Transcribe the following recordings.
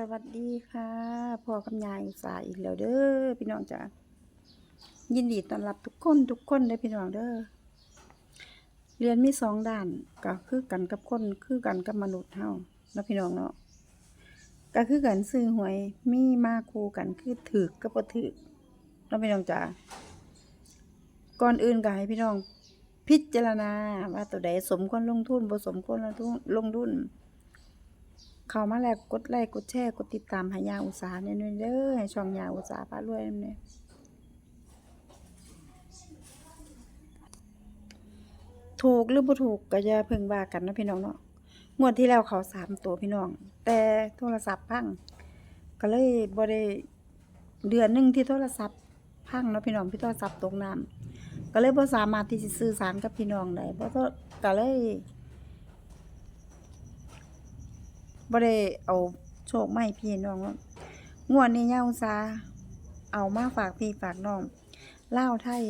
สวัสดีค่ะพ่อกับยายสาห์อีกแล้วเด้อพี่น้องจ้ะยินดีต้อนรับทุกคนทุกคนเด้อพี่น้องเด้อเรียนมีสองด้านก็คือกันกับคนคือกันกับมนุษย์เฮาแล้วพี่น้องเนาะก็คือกันซื้อหวยมีมาคู่กันคือถือกับบ่ถือแล้วพี่น้องจ้ะก่อนอื่นก็ให้พี่น้องพิจารณาว่าตัวใดสมควรลงทุนบ่สมควรลงทุนลงทุน เข้ามาแล้วกดไลค์กดแชร์กดติดตามห้ยาอุตสาหเนี่ยเด้อให้ช่องยาอุตสาหพารวยเนี่ยถูกหรือบ่ถูกก็อย่าเพิ่งว่ากันนะพี่น้องเนาะงวดที่แล้วเขาสามตัวพี่น้อง แต่โทรศัพท์พังก็เลยบ่ได้เดือนหนึงที่โทรศัพท์พังเนาะพี่น้องพี่โทรศัพท์ตกน้ำก็เลยบ่สามารถที่จะสื่อสารกับพี่น้องได้เพราะก็เลย บ่ได้เอาโชคไมาให้พี่น้องว่างวดนี้ย่าอุตสาเอามาฝากพี่ฝากน้องเลาไทย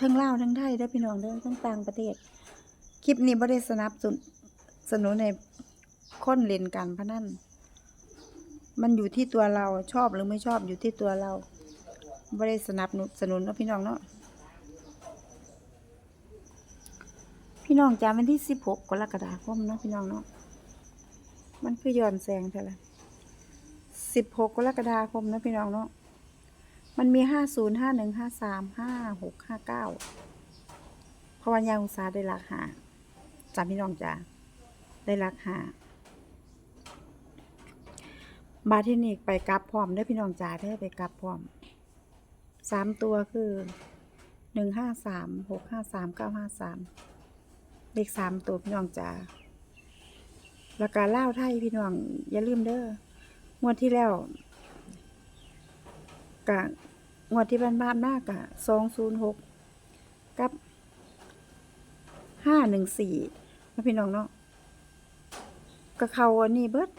ทั้งเลาทั้งไทยเด้พี่น้องเด้อทั้งต่างประเทศ คลิปนี้บ่ได้สนับสนุนสนุนในคนเล่นการพนันมันอยู่ที่ตัวเราชอบหรือไม่ชอบอยู่ที่ตัวเราบ่ได้สนับสนุนเนาะพี่น้องเนาะ พี่น้องจำวันที่สิบหกกรกฎาคมเนาะพี่น้องเนาะมันคือย้อนแสงเท่าไหร่สิบหกกรกฎาคมเนาะพี่น้องเนาะมันมีห้าศูนย์ห้าหนึ่งห้าสามห้าหกห้าเก้าเพราะวันยาอุตสาได้ราคาจำพี่น้องจ้าได้ราคาบาทที่นี่ไปกลับพร้อมได้พี่น้องจ้าได้ไปกลับพร้อมสามตัวคือหนึ่งห้าสามหกห้าสามเก้าห้าสาม เลขสามตัวพี่น้องจ๋าแล้วก็เล่าไทยพี่น้อง อย่าลืมเด้องวดที่แล้วกะงวดที่บ้านบ้านมากะสองศูนย์หกกับห้าหนึ่งสี่นะพี่น้องเนาะก็เขาอันนี้เบิด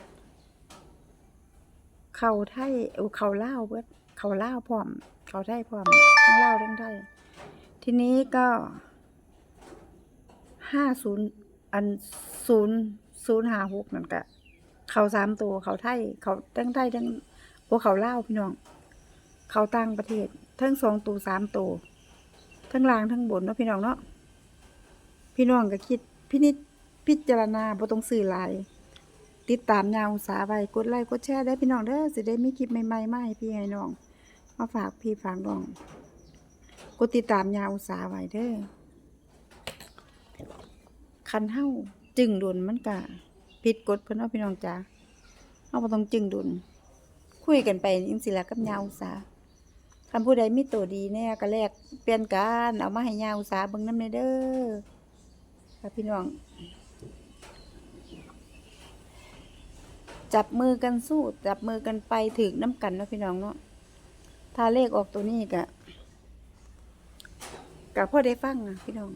เขาไทยเออเขาเล่าเบิดเขาเล่าพร้อม เขาไทยพร้อมทั้งเล่าทั้งไทยทีนี้ก็ ห้าศูนย์อันศูนย์ศูนย์ห้าหกนั่นกะเขาสามตัวเขาไทยเขาทั้งไทยทั้งพวกเขาเล่าพี่น้อง เขาต่างประเทศ ทั้งสองตัวสามตัวทั้งล่างทั้งบนเนาะพี่น้องเนาะพี่น้องก็คิดพินิจพิจารณาบ่ต้องสื่อหลายติดตามยาวอุตสาไว้กดไลค์กดแชร์ได้พี่น้องเด้อสิได้มีคลิปใหม่ๆมาให้พี่ให้น้องมาฝากพี่ฝากน้อง กดติดตามยาวอุตสาไว้เด้อ คันเฮาจึงดุนมันก็ผิดกฎเพิ่นเนาพี่น้องจ๋าเฮาบ่ต้องจึงดุนคุยกันไปจังซี่ล่ะกับยาอุตสาคันผู้ใดมีตัวดีแน่ก็แลกเปลี่ยนกันเอามาให้ยาอุตสาเบิ่งนำเด้อค่ะพี่น้อง จับมือกันสู้ จับมือกันไปถึงน้ำกันเนาะพี่น้องเนาะถ้าเลขออกตัวนี้ก็ก็พอได้ฟังนะพี่น้อง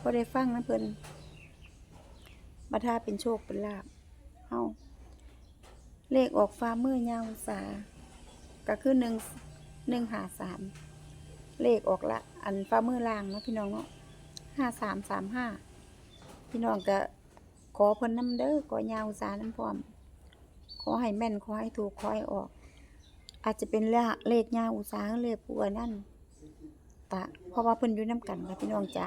พ่อได้ฟังนะเพิ่อน มาถ้าเป็นโชคเป็นลาบเฮาเลขออกฟ้ามือยาวสาก็คือหนึ่งหนึ่งหาสามเลขออกละ อันฟ้ามือล่างนะพี่น้องเนาะห้าสามสามห้าพี่น้องก็ขอพิ่นน้ำเด้อขอยาวสาน้ำพร้อม ขอให้แม่นขอให้ถูกขอให้ออก อาจจะเป็นเลขเลขยาอุสาเลขปัวนั่นตะเพราะว่าเพิ่นอยู่น้ำกันค่ะพี่น้องจ้า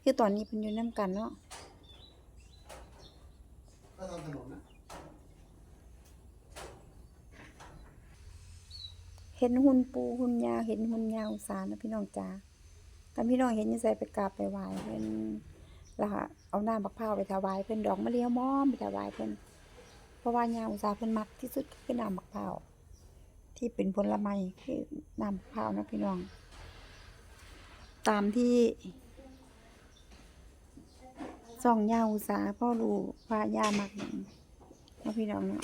คือตอนนี้เพิ่นอยู่น้ำกันเนาะ นนนะเห็นหุ่นปูหุ่นยาเห็นหุ่นยาอุตสานะพี่น้องจ้ากันพี่น้องเห็นยังใส่ไปกราบไปไหว้เพิ่อนแล้วเอาหน้ำบักพร้าวไปถวายเพิ่อนดอกมะเลียวม้อมไปถวายเพิ่อนเพราะว่ายาอุตสาเพิ่อนมักที่สุดคือน้ำบักพร้าวที่เป็นผลไม้คือน้ำบักพร้าวนะพี่น้อง ตามที่ ส่องยาอุตสาพ่อรู้ว่ายามักหยังเนาะพี่น้องเนาะ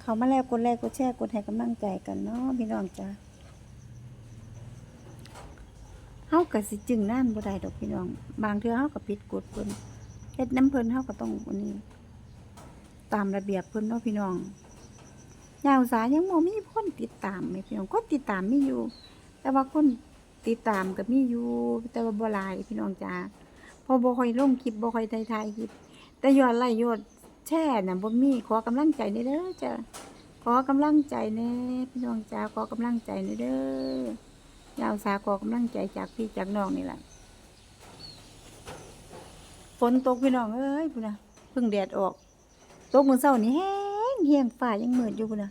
เขามาแล้วกดไลค์กดแชร์กดให้กำลังใจกันเนาะพี่น้องจ้าเฮาก็สิจึงนั่นบ่ได้ดอกพี่น้อง บางเทื่อเฮาก็ผิดกฎเพิ่นเฮ็ดน้ำเพิ่นเฮาก็ต้องอันนี้ ตามระเบียบเพิ่นเนาะพี่น้องยาวสายังบ่มีคนติดตามแม่พี่น้องคนติดตามมีอยู่ แต่ว่าคน ติดตามก็มีอยู่แต่ว่าบ่หลายพี่น้องจ้าพอบ่ค่อยลงคลิปบ่ค่อยถ่ายถ่ายคลิป แต่ยอดไลค์ยอดแชร์น่ะบ่มีขอกำลังใจหน่เด้อจ้ะขอกำลังใจแน่พี่น้องจ๋าขอกำลังใจหน่เด้อยาวสาขอกำลังใจจากพี่จากน้องนี่แหละฝนตกพี่น้องเอ้ยพุ่นนะเพิ่งแดดออกตกมื้อเช้านี่แห้งเฮียงฟ้ายังมืดอยู่พุ่นนะ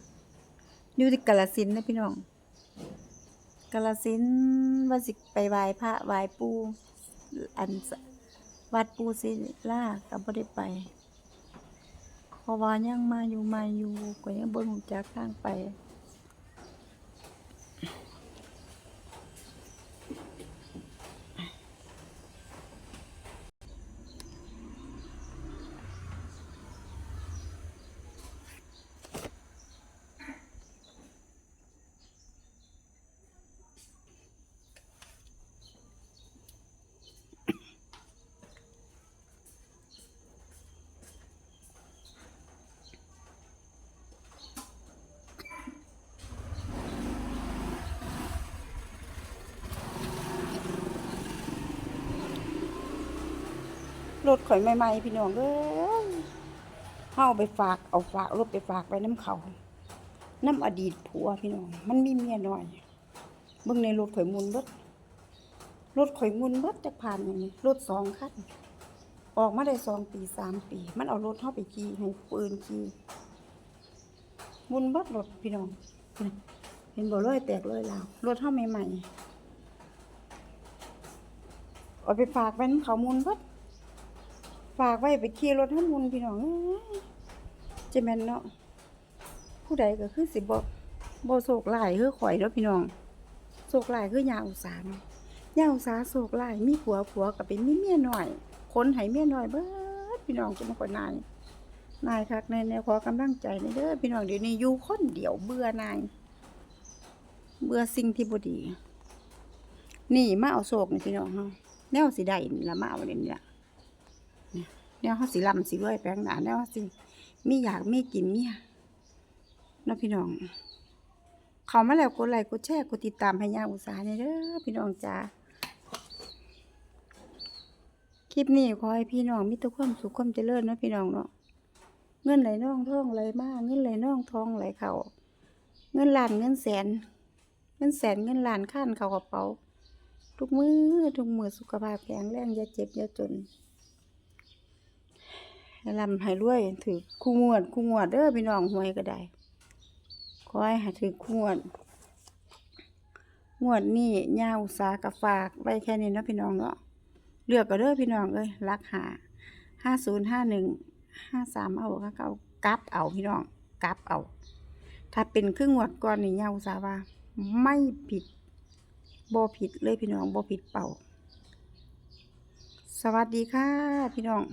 อยู่ที่กาฬสินนะพี่น้อง กระสินว่าสิไปไหว้พระไหว้ปูอันวัดปูศิลาก็บ่ได้ไปเพราะว่ายังมาอยู่มาอยู่ก็ยังบ่รู้จักทางไป รถข่อยใหม่ๆพี่น้องเอ้ยเฮาไปฝากเอาฝากรถไปฝากไว้น้ำเขาน้ำอดีตผัวพี่น้อง มันมีเมียน้อยเบิ่งในรถข่อยมุนเบิดรถข่อยมุนเบิดจักผ่านอย่างนี้รถสองคันออกมาได้สองปีสามปี มันเอารถเฮาไปขี่ให้ปืนขี่มุนบิดรถพี่น้องเห็นบ่ร้อยแตกร้อยลาวรถเฮาใหม่ๆเอาไปฝากไว้น้ำเขามุนเบิด ฝากไว้ไปขี่รถให้มุนพี่น้องเจะแม่นเนาะผู้ใดก็คือสิบ่บ่โศกหลายคือข่อยเนาะพี่น้องโศกหลายคือยาอุสาเนาะยาอุสาโศกหลายมีผัวผัวก็เป็นมีเมียหน้อยคนให้เมียหน้อยเบิดพี่น้องจะมาคนนายนายคักในแนวขอกำลังใจในเด้อพี่น้องเดี๋ยวนี้อยู่คนเดียวเบื่อนายเบื่อสิ่งที่บ่ดี นี่มาเอาโศกนี่พี่น้องเฮาแนวสิได้นี่ละมาเอาเนี่ยนี่ละ แนวเขาสิลำสิรวยแปลงหนาแนวเขาสิมีอยากมีกินมีเนาะพี่น้อง เขามาแล้วกดไลค์กดแชร์กดติดตามให้ยาอุตสาหเนี่ยเด้อพี่น้องจ้าคลิปนี้ขอให้พี่น้องมีแต่ความสุขความเจริญนะพี่น้องเนาะเงินไหลน่องท่องไหลมากเงินไหลน่องทองไหลเข่าเงินล้านเงินแสน เงินแสนเงินล้านข้านเข้ากระเป๋า ทุกมือทุกมือสุขภาพแข็งแรงอย่าเจ็บอย่าจน ให้ลำให้รวยถือคู่งวดคู่งวดเด้อพี่น้องหวยก็ได้ขอให้หาถือคู่งวด งวดนี้ย่าอุตสาหกับฝากไว้แค่นี้นะพี่น้องเนาะเลือกก็เด้อพี่น้องเอ้ยรักหาห้าศูนย์ห้าหนึ่งห้าสามเอาค่ะเอากับเอาพี่น้องกับเอา ถ้าเป็นครึ่งงวดก่อนนี่ย่าอุตสาหว่าไม่ผิดบ่ผิดเลยพี่น้องบ่ผิดเป่า สวัสดีค่ะ พี่น้อง